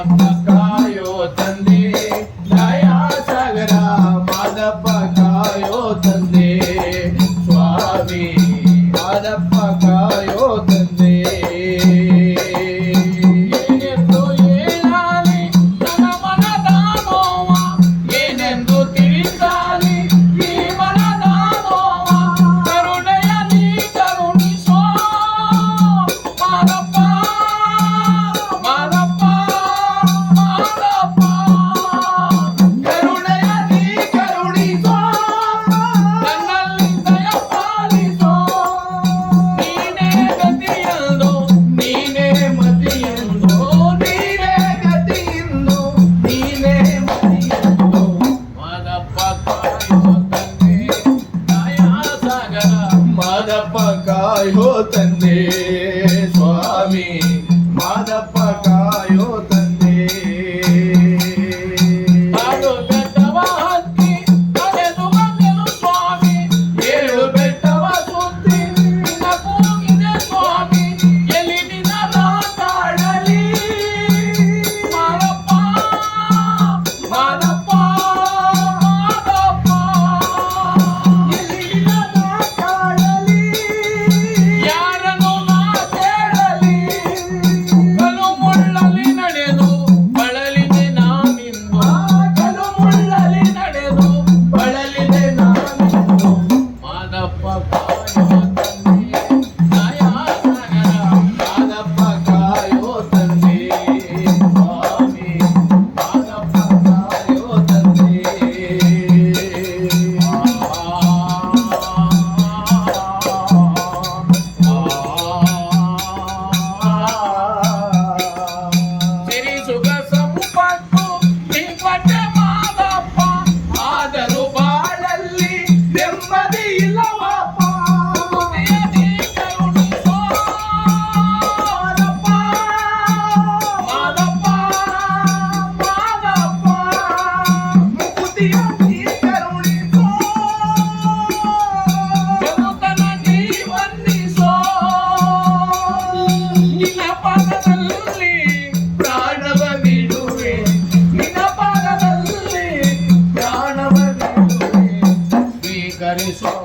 మాధప్పకాయో తందే దయా సగర మాధప్పకాయో తందే. స్వామి మాధప్పకాయో తందే. हो तन्ने स्वामी माधव Thank you. fuck